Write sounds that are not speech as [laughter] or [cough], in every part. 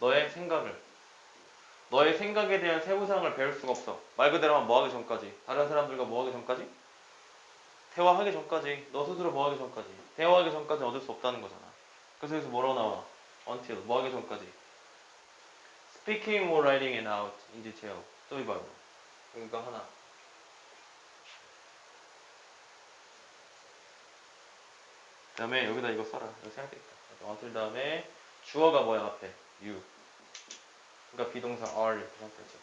너의 생각을 너의 생각에 대한 세부사항을 배울 수가 없어. 말 그대로 하면 뭐 하기 전까지? 다른 사람들과 뭐 하기 전까지? 대화하기 전까지. 너 스스로 뭐 하기 전까지. 대화하기 전까지 얻을 수 없다는 거잖아. 그래서 여기서 뭐라고 나와? until 뭐 하기 전까지. speaking or writing it out in detail. 또 이봐요. 그러니까 하나. 그 다음에 여기다 이거 써라. 이거 있다. until 다음에 주어가 뭐야 앞에? You. 그러니까 비동사 are 이렇게 상태죠.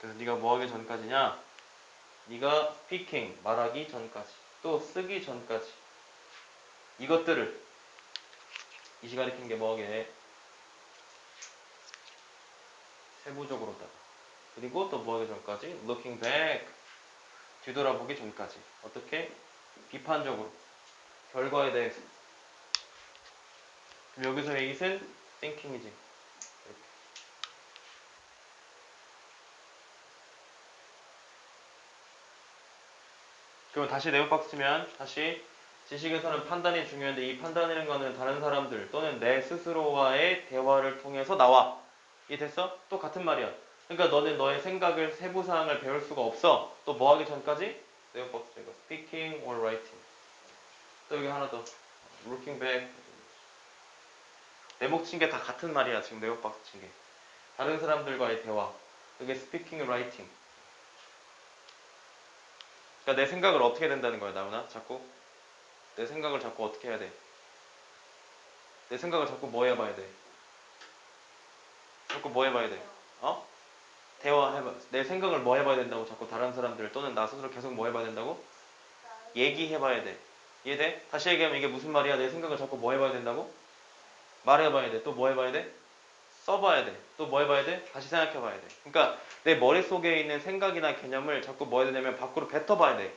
그래서 네가 뭐 하기 전까지냐? 네가 speaking 말하기 전까지 또 쓰기 전까지. 이것들을 이 시간에 킨게 뭐하게? 세부적으로다가. 그리고 또 뭐하기 전까지? looking back 뒤돌아보기 전까지. 어떻게? 비판적으로. 결과에 대해서 그럼 여기서의 it은 thinking이지. 이렇게. 그럼 다시 네오박스 치면 다시 지식에서는 판단이 중요한데 이 판단이라는 거는 다른 사람들 또는 내 스스로와의 대화를 통해서 나와. 이해 됐어? 또 같은 말이야. 그러니까 너는 너의 생각을 세부 사항을 배울 수가 없어. 또 뭐 하기 전까지? 네오박스 이거 speaking or writing. 또 여기 하나 더. Looking back 내목 친 게 다 같은 말이야 지금 네오박스 친 게 다른 사람들과의 대화 이게 speaking, writing 그러니까 내 생각을 어떻게 된다는 거야 나훈아 자꾸 내 생각을 자꾸 어떻게 해야 돼? 내 생각을 자꾸 뭐 해봐야 돼? 자꾸 뭐 해봐야 돼? 어? 대화해봐 내 생각을 뭐 해봐야 된다고 자꾸 다른 사람들 또는 나 스스로 계속 뭐 해봐야 된다고? 얘기해봐야 돼 이해돼? 다시 얘기하면 이게 무슨 말이야? 내 생각을 자꾸 뭐 해봐야 된다고? 말해봐야 돼. 또 뭐 해봐야 돼? 써봐야 돼. 또 뭐 해봐야 돼? 다시 생각해봐야 돼. 그러니까 내 머릿속에 있는 생각이나 개념을 자꾸 뭐 해야 되냐면 밖으로 뱉어봐야 돼.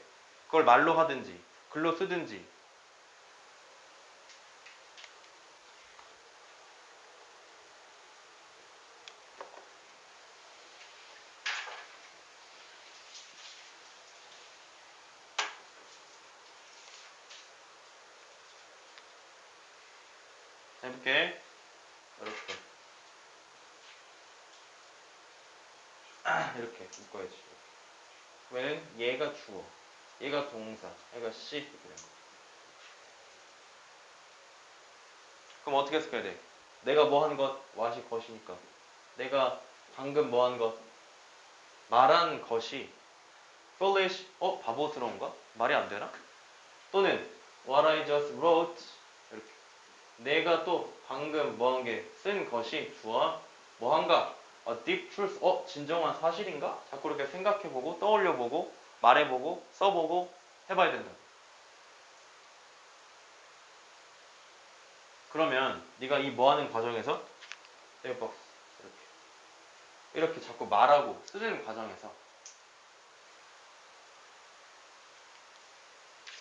그걸 말로 하든지 글로 쓰든지 해볼게. 이렇게. 아, 이렇게 묶어야지. 그러면 얘가 주어. 얘가 동사. 얘가 시 이렇게 되는 거 그럼 어떻게 해석해야 돼? 내가 뭐 한 것, what이 것이니까. 내가 방금 뭐 한 것, 말한 것이 foolish, 어? 바보스러운가? 말이 안 되나? 또는 what I just wrote 내가 또 방금 뭐한 게 쓴 것이 주어 뭐 한가? a deep truth, 어? 진정한 사실인가? 자꾸 이렇게 생각해보고 떠올려보고 말해보고 써보고 해봐야 된다. 그러면 네가 이 뭐하는 과정에서 에어박스 이렇게 이렇게 자꾸 말하고 쓰는 과정에서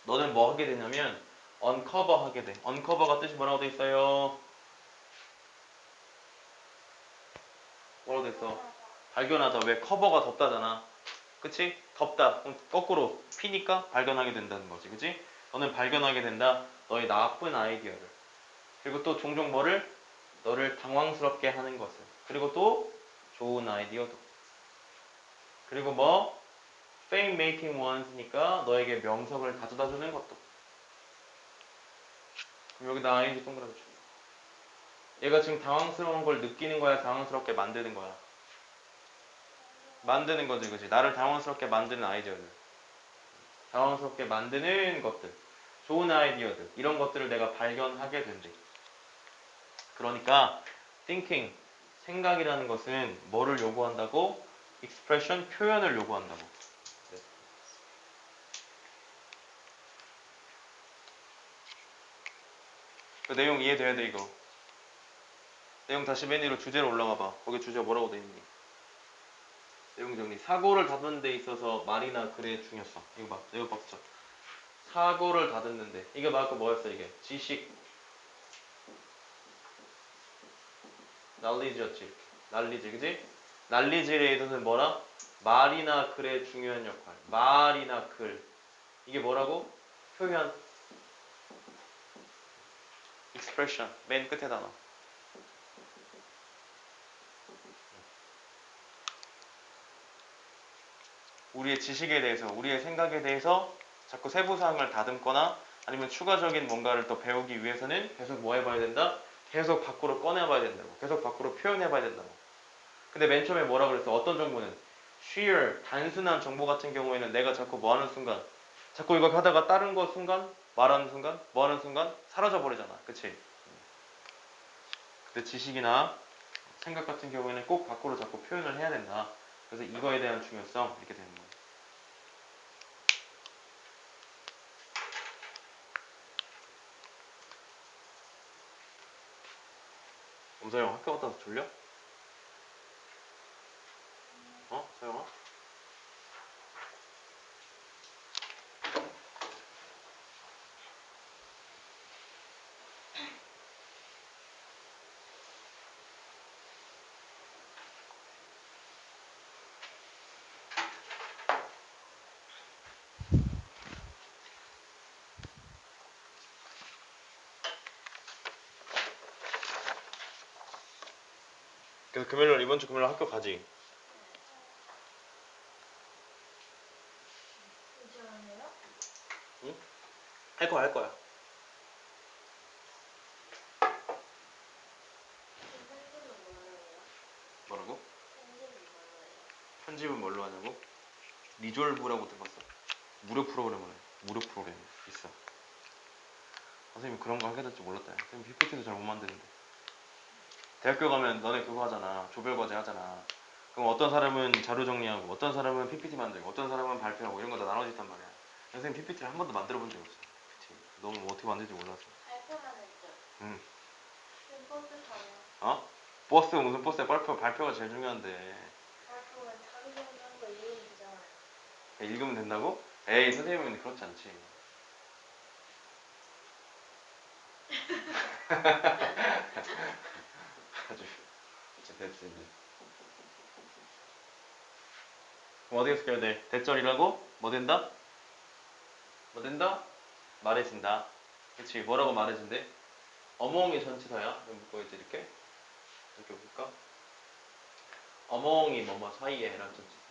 너는 뭐 하게 되냐면 언커버 하게 돼. 언커버가 뜻이 뭐라고 돼 있어요? 뭐라고 돼 있어? 발견하다. 왜 커버가 덮다잖아. 그치? 덮다. 그럼 거꾸로 피니까 발견하게 된다는 거지. 그치? 너는 발견하게 된다. 너의 나쁜 아이디어를. 그리고 또 종종 뭐를? 너를 당황스럽게 하는 것을. 그리고 또 좋은 아이디어도. 그리고 뭐? fame making ones니까 너에게 명성을 가져다 주는 것도. 여기다 ing 동그라미 쳐. 얘가 지금 당황스러운 걸 느끼는 거야? 당황스럽게 만드는 거야? 만드는 거지, 그지? 나를 당황스럽게 만드는 아이디어들. 당황스럽게 만드는 것들. 좋은 아이디어들. 이런 것들을 내가 발견하게 된대. 그러니까, thinking, 생각이라는 것은 뭐를 요구한다고? expression, 표현을 요구한다고. 그 내용 이해돼야 돼, 이거. 내용 다시 맨 위로 주제로 올라가 봐. 거기 주제가 뭐라고 돼 있니? 내용 정리. 사고를 다듬는 데 있어서 말이나 글의 중요성. 이거 봐. 박스 쳐. 사고를 다듬는데. 이게 막 아까 뭐였어, 이게? 지식. 날리지였지. 이렇게. 날리지, 그지? 날리지에 있어서는 뭐라? 말이나 글의 중요한 역할. 말이나 글. 이게 뭐라고? 표현. Expression. 맨 끝에다 넣어. 우리의 지식에 대해서, 우리의 생각에 대해서 자꾸 세부 사항을 다듬거나 아니면 추가적인 뭔가를 더 배우기 위해서는 계속 뭐 해봐야 된다? 계속 밖으로 꺼내봐야 된다고. 계속 밖으로 표현해봐야 된다고. 근데 맨 처음에 뭐라 그랬어? 어떤 정보는 sheer 단순한 정보 같은 경우에는 내가 자꾸 뭐 하는 순간 자꾸 이거 하다가 다른 거 순간 말하는 순간 뭐 하는 순간 사라져 버리잖아. 그치? 근데 지식이나 생각 같은 경우에는 꼭 밖으로 자꾸 표현을 해야 된다. 그래서 이거에 대한 중요성 이렇게 되는 거예요. 엄서영 학교 갔다 와서 졸려? 어? 서영아? 그래서 금요일 날 이번 주 금요일 날 학교 가지. 해요? 할 거야 할 거야. 편집은 뭘로 해요? 뭐라고? 편집은 뭘로 해요? 편집은 뭘로 하냐고? 리졸브라고 들어봤어? 무료 프로그램을 해. 무료 프로그램 있어. 선생님 그런 거 하게 될 줄 몰랐다. 선생님 PPT도 잘 못 만드는데. 대학교 가면 너네 그거 하잖아. 조별 과제 하잖아. 그럼 어떤 사람은 자료 정리하고, 어떤 사람은 PPT 만들고, 어떤 사람은 발표하고 이런 거 다 나눠져 있단 말이야. 선생님 PPT를 한 번도 만들어 본 적이 없어. PPT. 너무 뭐 어떻게 만들지 몰라서. 발표만 했죠? 응. 버스 타요. 어? 버스 무슨 버스야? 발표 발표가 제일 중요한데. 발표가 자기 정리한 거 되잖아요. 그냥 읽으면 된다고? 에이 선생님은 그렇지 않지. [laughs] [laughs] 이제. 그럼 어떻게 써야 돼? 대절이라고? 뭐 된다? 뭐 된다? 말해진다. 그치 뭐라고 말해진대? 어몽이 전치사야. 그럼 묶어 이제 이렇게 이렇게 볼까? 어몽이 뭐뭐 사이에 라는 전치사.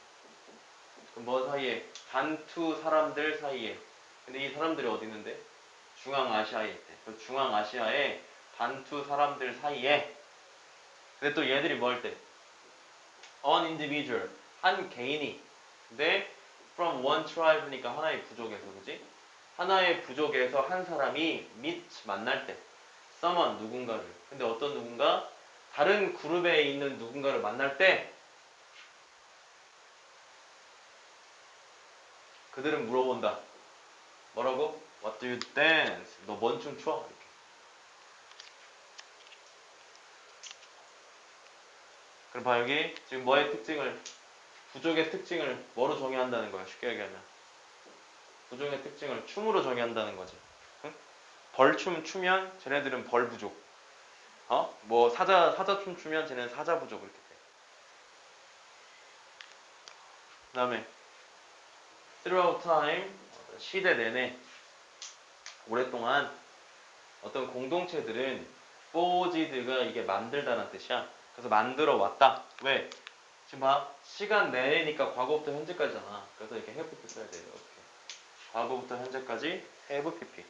그럼 뭐 사이에? 단투 사람들 사이에. 근데 이 사람들이 어디 있는데? 중앙아시아에 있대. 그 중앙아시아의 단투 사람들 사이에. 근데 또 얘들이 뭐 할 때? An individual. 한 개인이. 근데 from one tribe니까 하나의 부족에서, 그지? 하나의 부족에서 한 사람이 meet 만날 때. someone 누군가를. 근데 어떤 누군가? 다른 그룹에 있는 누군가를 만날 때 그들은 물어본다. 뭐라고? What do you dance? 너 뭔 춤 춰? 이렇게. 그럼 봐 여기 지금 뭐의 특징을 부족의 특징을 뭐로 정의한다는 거야 쉽게 얘기하면 부족의 특징을 춤으로 정의한다는 거지 응? 벌춤 추면 쟤네들은 벌 부족 어? 뭐 사자 사자춤 추면 쟤네는 사자 부족 이렇게 돼 그 다음에 throughout time 시대 내내 오랫동안 어떤 공동체들은 포지드가 이게 만들다는 뜻이야. 그래서 만들어 왔다. 왜? 지금 봐. 시간 내내니까 과거부터 현재까지잖아. 그래서 이렇게 pp 써야 돼요. 이렇게. 과거부터 현재까지 have.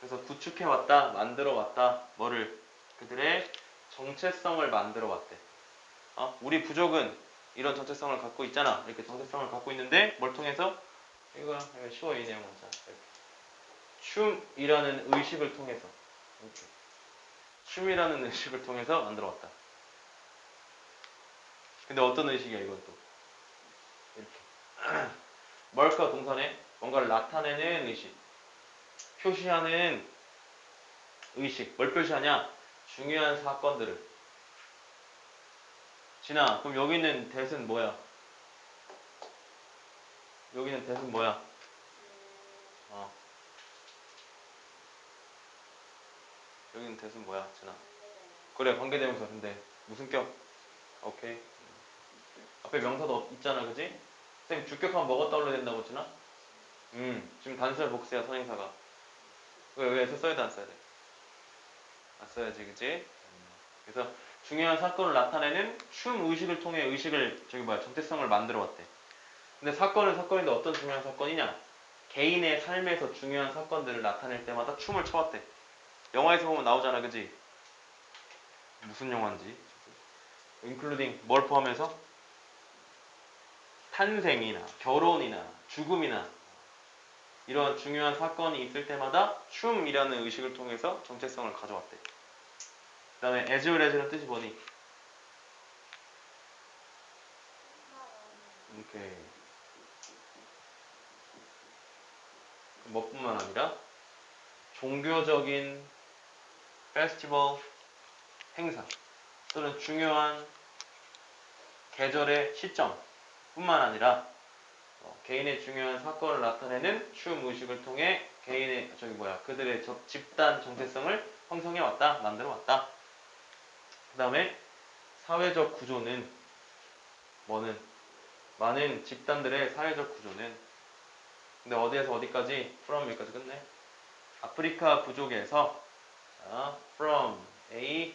그래서 구축해 왔다, 만들어 왔다. 뭐를? 그들의 정체성을 만들어 왔대. 어? 우리 부족은 이런 정체성을 갖고 있잖아. 이렇게 정체성을 갖고 있는데 뭘 통해서? 이거 이거 쉬워 이 내용. 이렇게. 춤이라는 의식을 통해서 이렇게. 춤이라는 의식을 통해서 만들어 왔다. 근데 어떤 의식이야 이건 또? 이렇게. [clears throat] 뭘까 동사네 뭔가를 나타내는 의식. 표시하는 의식. 뭘 표시하냐? 중요한 사건들을. 진아 그럼 여기 있는 대은 뭐야? 여기 있는 대은 뭐야? 음, 어. 여기 있는 대은 뭐야 진아? 그래 관계대명사 근데. 무슨 격? 오케이 앞에 명사도 없- 있잖아 그지? 선생님 주격하면 뭐가 떠올려야 된다고 했잖아? 음 지금 단순 복수야 선행사가 왜, 왜 써야 돼 안 써야 돼? 왔어야지, 그지? 그래서 중요한 사건을 나타내는 춤 의식을 통해 의식을 저기 뭐야 정체성을 만들어 왔대. 근데 사건은 사건인데 어떤 중요한 사건이냐? 개인의 삶에서 중요한 사건들을 나타낼 때마다 춤을 춰왔대. 영화에서 보면 나오잖아, 그지? 무슨 영화인지. including 뭘 포함해서? 탄생이나 결혼이나 죽음이나 이런 중요한 사건이 있을 때마다 춤이라는 의식을 통해서 정체성을 가져왔대. 그 다음에 as well as는 뜻이 뭐니? 이렇게 뭐뿐만 아니라 종교적인 페스티벌 행사 또는 중요한 계절의 시점 뿐만 아니라 어, 개인의 중요한 사건을 나타내는 춤 의식을 통해 개인의 저기 뭐야 그들의 저- 집단 정체성을 형성해 왔다 만들어 왔다. 그 다음에 사회적 구조는 뭐는? 많은 집단들의 사회적 구조는. 근데 어디에서 어디까지? From 여기까지 끝내. 아프리카 부족에서 자, from A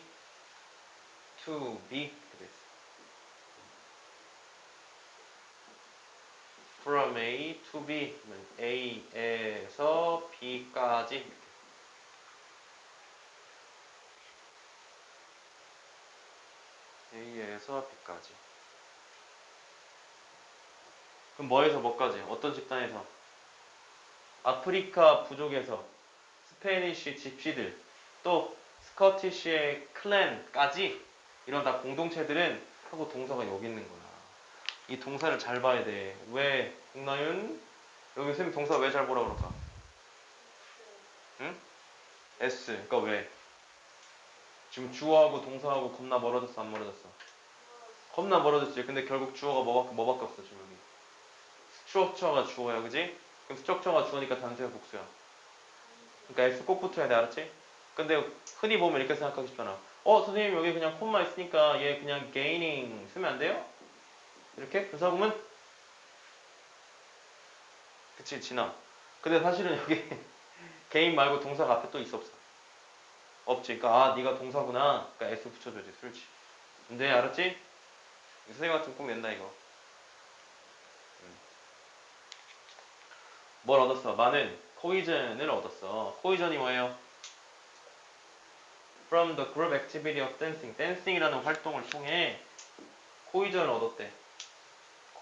to B 이렇게 돼 있어. From A to B 그러면 A에서 B까지 A에서 B까지 그럼 뭐에서 뭐까지? 어떤 집단에서? 아프리카 부족에서 스페니쉬 집시들 또 스커티쉬의 클랜까지 이런 다 공동체들은 하고 동사가 여기 있는 거야. 이 동사를 잘 봐야 돼. 왜? 공나윤? 여기 선생님 동사 왜 잘 보라 그럴까? S. 그러니까 왜? 지금 주어하고 동사하고 겁나 멀어졌어 안 멀어졌어? 겁나 멀어졌지. 근데 결국 주어가 뭐밖에, 뭐밖에 없어 지금 여기. 스트럭처가 주어야 그지? 그럼 스트럭처가 주어니까 단수야 복수야. 그러니까 S 꼭 붙어야 돼 알았지? 근데 흔히 보면 이렇게 생각하기 쉽잖아. 어 선생님 여기 그냥 콤마 있으니까 얘 그냥 gaining 쓰면 안 돼요? 이렇게 분사 보면 그치 지나. 근데 사실은 여기 [laughs] 개인 말고 동사가 앞에 또 있어 없어? 없지. 그러니까 아 네가 동사구나. 그러니까 S 붙여줘야지 술지. 근데 알았지? 선생님 같은 꼭 낸다 이거. 음. 뭘 얻었어? 많은 코이전을 얻었어. 코이전이 뭐예요? From the group activity of dancing. 댄싱이라는 활동을 통해 코이전을 얻었대.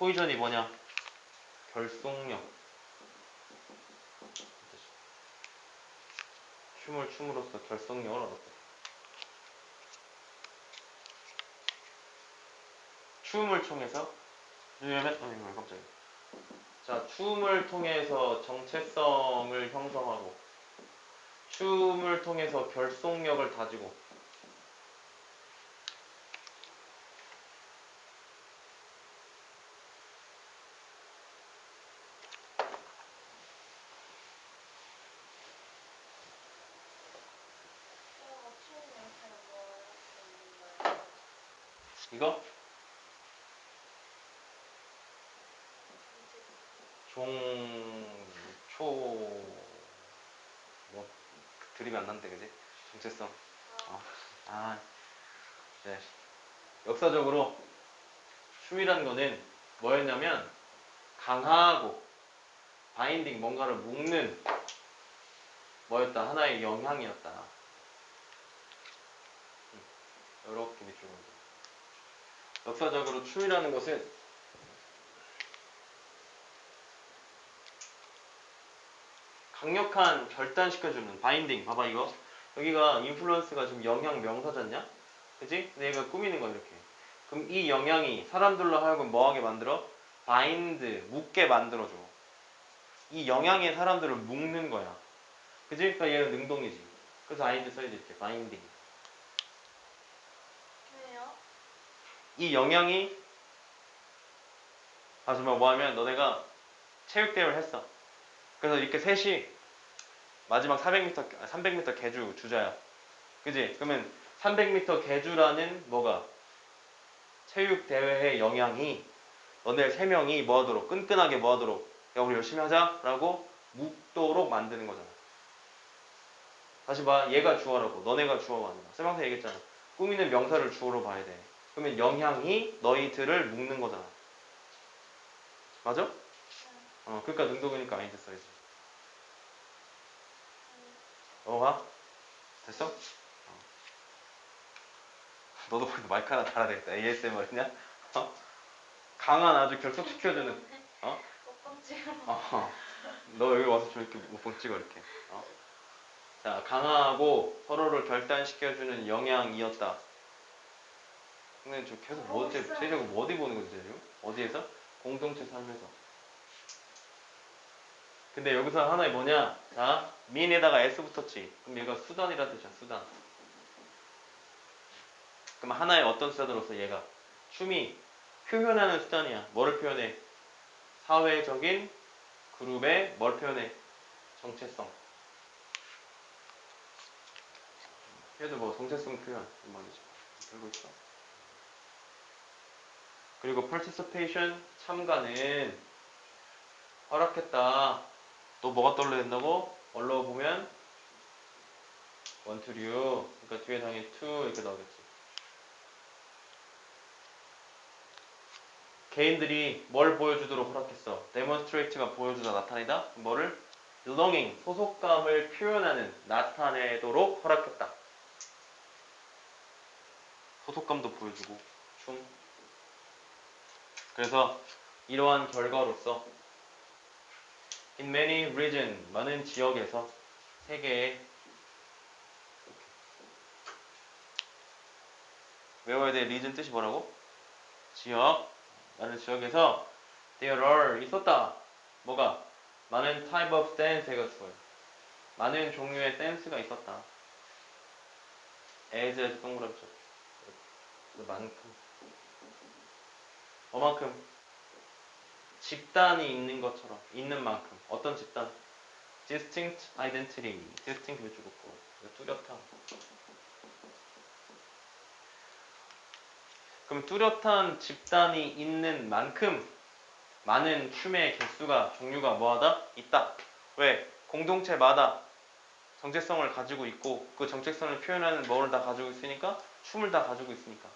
코이전이 뭐냐? 결속력. 춤을 춤으로써 결속력을 얻었대. 춤을 통해서 왜냐면 어 이거 깜짝이야. 자, 춤을 통해서 정체성을 형성하고 춤을 통해서 결속력을 다지고 이거 종초 뭐 드립이 안 난대 그지? 정체성 어. 아 네. 역사적으로 춤이라는 거는 뭐였냐면 강하고 바인딩 뭔가를 묶는 뭐였다 하나의 영향이었다 이렇게 밑으로 역사적으로 춤이라는 것은 강력한 결단시켜주는 바인딩. 봐봐 이거. 여기가 인플루언스가 지금 영향 명사잖냐? 그지? 근데 얘가 꾸미는 거야 이렇게. 그럼 이 영향이 사람들로 하여금 뭐하게 만들어? 바인드 묶게 만들어줘. 이 영향이 사람들을 묶는 거야. 그지? 그러니까 얘는 능동이지. 그래서 바인드 써야지 이렇게. 바인딩 왜요? 이 영향이 아 정말 뭐 하면 너네가 체육대회를 했어 그래서 이렇게 셋이 마지막 400m 300m 개주 주자야 그지 그러면 300m 개주라는 뭐가 체육대회의 영향이 너네 세 명이 뭐 하도록 끈끈하게 뭐 하도록 야 우리 열심히 하자라고 묵도록 만드는 거잖아 다시 봐. 얘가 주어라고. 너네가 주어가 아니라. 쌤한테 얘기했잖아. 꾸미는 명사를 주어로 봐야 돼. 그러면 영향이 너희들을 묶는 거잖아. 맞아? 어, 그러니까 능동이니까 아이드 써야지. 넘어가? 됐어? 어. 너도 거기 마이크 하나 달아야 되겠다. ASMR이냐? 어? 강한 아주 결속시켜주는. 어? 어. 너 여기 와서 좀 이렇게 목봉 찍어 이렇게. 어? 자, 강하고 서로를 결단시켜주는 영향이었다. 근데 저 계속 뭐 어째. 제자고 뭐 어디 보는 거지 지금? 어디에서? 공동체 삶에서. 근데 여기서 하나의 뭐냐? 자, 민에다가 S 붙었지. 그럼 얘가 수단이라 뜻이야, 수단. 그럼 하나의 어떤 수단으로서 얘가 춤이 표현하는 수단이야. 뭐를 표현해? 사회적인 그룹의 뭘 표현해? 정체성. 얘도 뭐 정체성 표현 이 말이죠. 알고 있어. 그리고 participation 참가는 허락했다. 또 뭐가 떠올려야 된다고? 언로 보면 to 그러니까 뒤에 당연히 to 이렇게 나오겠지. 개인들이 뭘 보여주도록 허락했어? demonstrate가 보여주다 나타내다? 뭐를? belonging, 소속감을 표현하는, 나타내도록 허락했다. 소속감도 보여주고, 춤. 그래서 이러한 결과로서 in many region, 많은 지역에서 세계에 외워야 될 region 뜻이 뭐라고? 지역, 많은 지역에서 there are 있었다. 뭐가? 많은 type of dance가 주어요. 많은 종류의 댄스가 있었다. as에서 동그랗죠. 만큼. 어만큼. 집단이 있는 것처럼 있는 만큼 어떤 집단? distinct identity, distinct 왜 죽었고 뚜렷한. 그럼 뚜렷한 집단이 있는 만큼 많은 춤의 개수가 종류가 뭐하다 있다. 왜 공동체마다 정체성을 가지고 있고 그 정체성을 표현하는 뭐를 다 가지고 있으니까 춤을 다 가지고 있으니까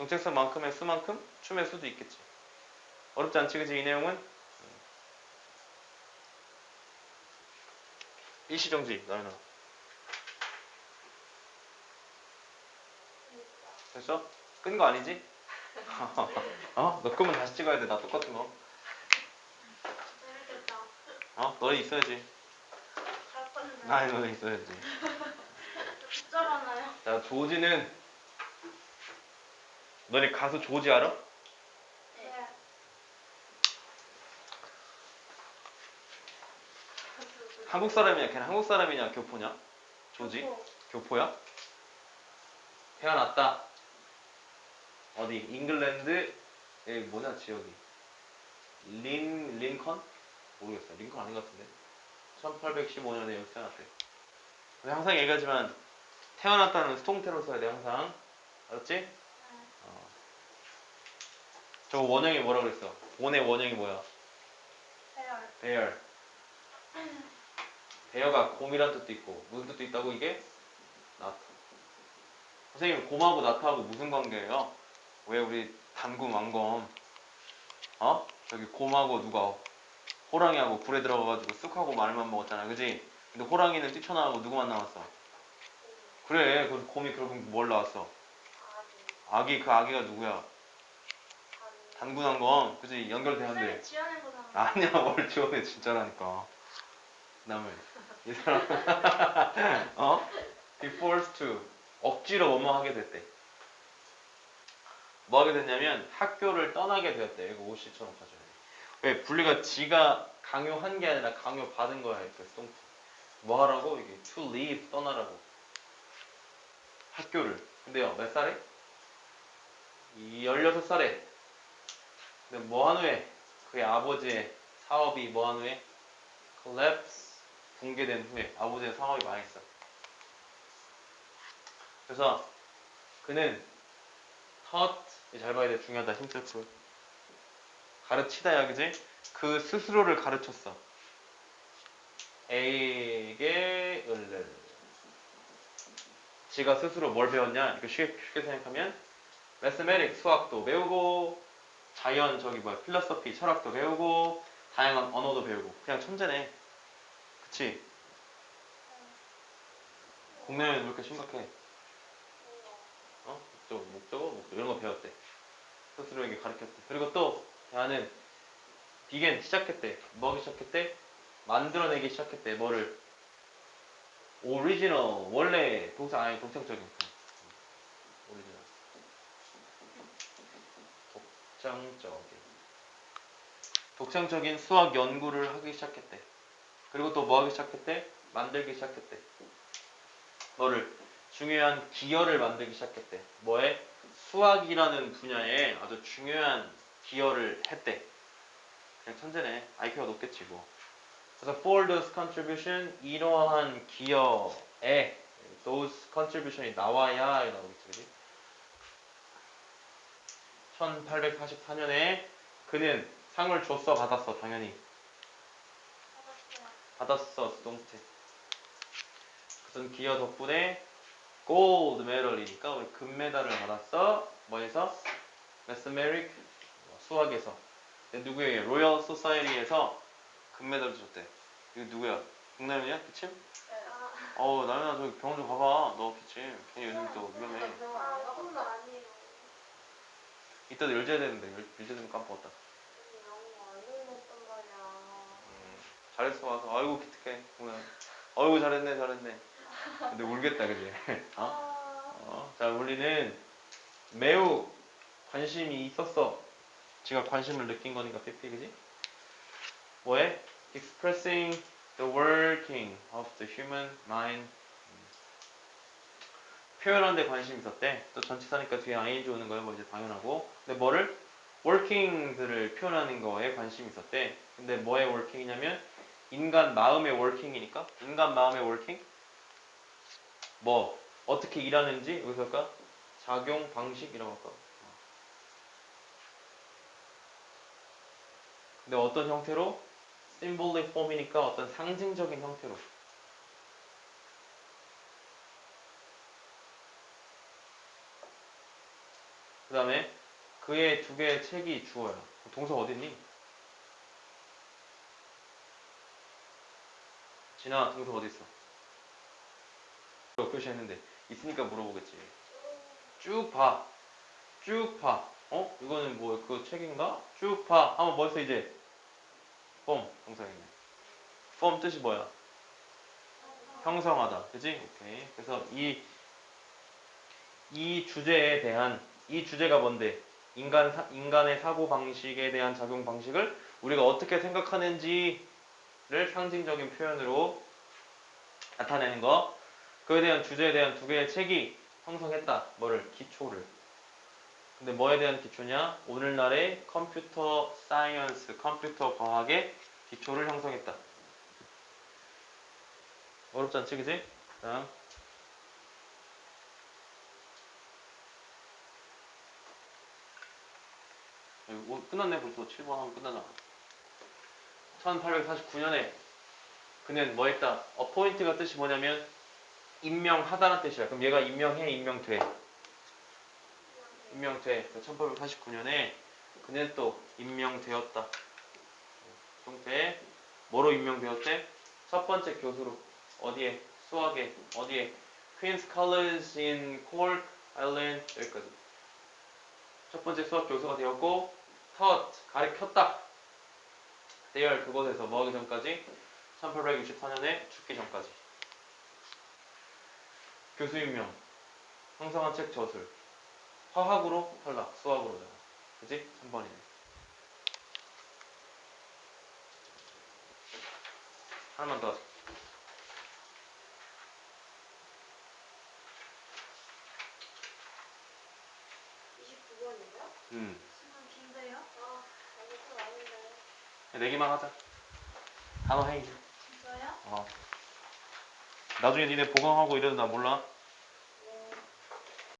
정체성만큼의 수만큼 춤의 수도 있겠지. 어렵지 않지 그지 이 내용은 일시정지 나연아 됐어? 끈 거 아니지? [laughs] 어? 너 끄면 다시 찍어야 돼 나 똑같은 거. 어? 너네 있어야지. 아니 너네 있어야지 [laughs] 부끄러워요. 자 조지는 너네 가수 조지 알아? 네. 한국 사람이냐 걔는 한국 사람이냐 교포냐? 조지? 어, 교포 야? 태어났다. 어디? 잉글랜드 에 뭐냐 지역이? 린 링컨? 모르겠어. 링컨 아닌 것 같은데. 1815년에 여기 태어났대. 근데 항상 얘기하지만 태어났다는 스통태로 써야 돼 항상. 알았지? 어. 저거 원형이 뭐라 그랬어? 원의 원형이 뭐야? 배열. 배열가 곰이란 뜻도 있고 무슨 뜻도 있다고 이게? 나타. 선생님 곰하고 나타하고 무슨 관계예요? 왜 우리 단군 왕검 어? 저기 곰하고 누가 호랑이하고 불에 들어가가지고 쑥하고 말만 먹었잖아 그지? 근데 호랑이는 뛰쳐나가고 누구만 남았어? 그래 그 곰이 결국 뭘 나왔어? 아기. 아기 그 아기가 누구야? 아기. 단군 왕검 그지? 연결되는데 쌤이 지어낸 거잖아. 아니야 [laughs] 뭘 지원해 진짜라니까 그다음에 이 사람 [laughs] 어? He forced to 억지로 뭐뭐 하게 됐대 뭐 하게 됐냐면 학교를 떠나게 되었대 이거 오씨처럼 가져야 돼왜 분리가 지가 강요한 게 아니라 강요 받은 거야 이렇게 스통프 뭐 하라고 이게 to leave 떠나라고 학교를 근데요 몇 살에? 이 16살에 근데 뭐한 후에 그의 아버지의 사업이 뭐한 후에 collapse 붕괴된 후에 아버지의 사업이 망했어. 그래서 그는 taught 잘 봐야 돼 중요하다 풀 가르치다야 그지? 그 스스로를 가르쳤어. A에게 을를 지가 스스로 뭘 배웠냐 이거 쉽게, 쉽게 생각하면 매스메릭 수학도 배우고 자연 저기 뭐야 필러서피 철학도 배우고 다양한 언어도 배우고 그냥 천재네. 그치? 공내면 왜 이렇게 심각해. 어? 목적어 목적어? 목적어 이런 거 배웠대. 스스로에게 가르쳤대. 그리고 또 나는 비겐 시작했대. 뭐 하기 시작했대? 만들어내기 시작했대. 뭐를? 오리지널 원래 동사 아니 동창적인 거 오리지널 독창적인. 독창적인 수학 연구를 하기 시작했대. 그리고 또 뭐 하기 시작했대? 만들기 시작했대. 뭐를 중요한 기여를 만들기 시작했대. 뭐에? 수학이라는 분야에 아주 중요한 기여를 했대. 그냥 천재네. IQ가 높겠지 뭐. 그래서 for those contribution 이러한 기여에 those contribution이 나와야 나오겠지 그지? 1844년에 그는 상을 줬어 받았어 당연히 받았어 수동태 그런 기여 덕분에 골드 메달이니까 우리 금메달을 받았어 뭐에서? 매스메릭 수학에서 누구에게? 로열 소사이리에서 금메달을 줬대 이거 누구야? 국나연이야? 기침? 어우 나연아 저기 병원 좀 가봐 너 기침 괜히 요즘 또 위험해 아. 이따도 열져야 되는데 열, 흘렀단 말이야. 음, 잘했어 와서 아이고 기특해 국나연 아이고 잘했네 잘했네 근데 울겠다 그지? [laughs] 어? 아, 어, 자, 우리는 매우 관심이 있었어. 지가 관심을 느낀 거니까 삐삐 그지? 뭐해? Expressing the working of the human mind. 음. 표현하는 데 관심이 있었대. 또 전치사니까 뒤에 ing 오는 거야. 뭐 이제 당연하고. 근데 뭐를? working들을 표현하는 거에 관심이 있었대. 근데 뭐의 working이냐면 인간 마음의 working이니까 인간 마음의 working? 뭐 어떻게 일하는지 여기서 할까? 작용 방식이라고 할까? 근데 어떤 형태로? symbolic form이니까 어떤 상징적인 형태로 그 다음에 그의 두 개의 책이 주어요 동사 어딨니? 진아 동사 어디 있어? 표시했는데 있으니까 물어보겠지. 쭉 봐. 쭉 봐. 어? 이거는 뭐 그 책인가? 쭉 봐. 뭐 했어 이제? 폼 동사겠네. 폼 뜻이 뭐야? 형성하다. 그지? 오케이. 그래서 이, 이 주제에 대한, 이 주제가 뭔데? 인간, 사- 인간의 사고 방식에 대한 작용 방식을 우리가 어떻게 생각하는지를 상징적인 표현으로 나타내는 거. 그에 대한 주제에 대한 두 개의 책이 형성했다. 뭐를? 기초를. 근데 뭐에 대한 기초냐? 오늘날의 컴퓨터 사이언스, 컴퓨터 과학의 기초를 형성했다. 어렵지 않지, 그지? 다음. 이거 끝났네, 벌써 7번 하면 끝나잖아. 1849년에 그는 뭐 했다? 어포인트가 뜻이 뭐냐면 임명하다는 뜻이야. 그럼 얘가 임명해, 임명돼. 임명돼. 1849년에 그는 또 임명되었다. 동태 뭐로 임명되었대? 첫 번째 교수로 어디에? 수학에 어디에? Queen's College in Cork Island 여기까지. 첫 번째 수학 교수가 되었고 taught 가르쳤다. 대열 그곳에서 뭐 하기 전까지 1864년에 죽기 전까지. 교수 임명, 형성한 책 저술, 화학으로 탈락, 수학으로잖아. 그지? 3번이네. 하나만 더 하자. 이십구 번인가요? 음. 시간 긴데요? 아, 아니, 또 아닌데. 내기만 하자. 단어 해, 이제. 진짜요? 어. 나중에 니네 보강하고 이러는 나 몰라.